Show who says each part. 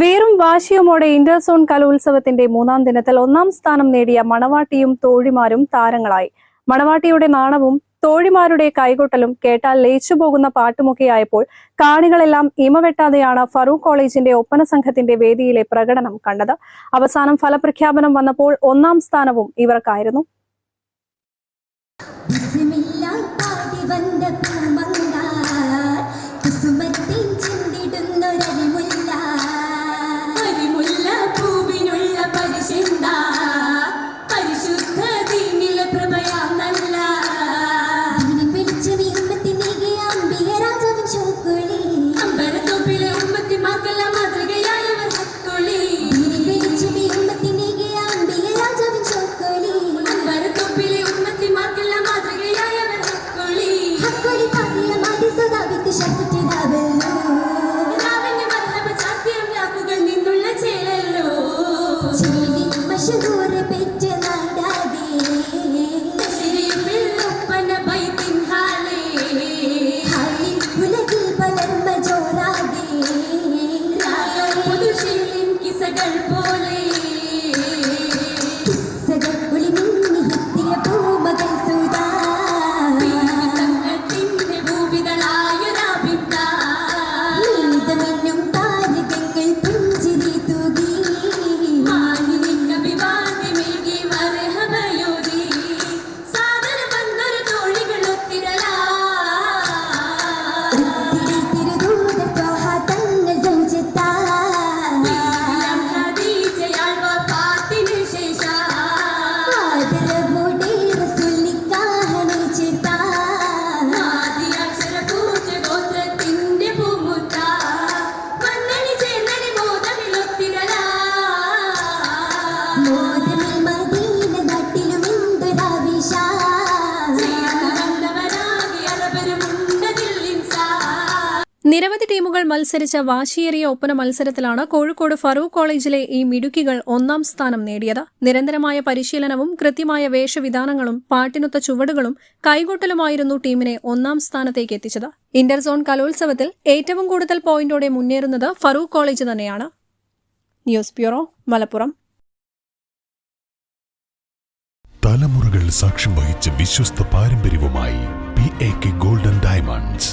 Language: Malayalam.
Speaker 1: വീറും വാശിയുമോടെ ഇന്റർസോൺ കലോത്സവത്തിന്റെ മൂന്നാം ദിനത്തിൽ ഒന്നാം സ്ഥാനം നേടിയ മണവാട്ടിയും തോഴിമാരും താരങ്ങളായി. മണവാട്ടിയുടെ നാണവും തോഴിമാരുടെ കൈകൊട്ടലും കേട്ടാൽ ലയിച്ചുപോകുന്ന പാട്ടുമൊക്കെയായപ്പോൾ കാണികളെല്ലാം ഇമവെട്ടാതെയാണ് ഫറൂഖ് കോളേജിന്റെ ഒപ്പന സംഘത്തിന്റെ വേദിയിലെ പ്രകടനം കണ്ടത്. അവസാനം ഫലപ്രഖ്യാപനം വന്നപ്പോൾ ഒന്നാം സ്ഥാനവും ഇവർക്കായിരുന്നു.
Speaker 2: そ。
Speaker 1: നിരവധി ടീമുകൾ മത്സരിച്ച വാശിയേറിയ ഒപ്പന മത്സരത്തിലാണ് കോഴിക്കോട് ഫറൂഖ് കോളേജിലെ ഈ മിടുക്കികൾ ഒന്നാം സ്ഥാനം നേടിയത്. നിരന്തരമായ പരിശീലനവും കൃത്യമായ വേഷവിധാനങ്ങളും പാട്ടിനൊത്ത ചുവടുകളും കൈകൊട്ടലുമായിരുന്നു ടീമിനെ ഒന്നാം സ്ഥാനത്തേക്ക് എത്തിച്ചത്. ഇന്റർസോൺ കലോത്സവത്തിൽ ഏറ്റവും കൂടുതൽ പോയിന്റോടെ മുന്നേറുന്നത് ഫറൂഖ് കോളേജ് തന്നെയാണ്. News bureau Malappuram.
Speaker 3: തലമുറകൾ സാക്ഷ്യം വഹിച്ച വിശ്വസ്ത പാരമ്പര്യവുമായി golden diamonds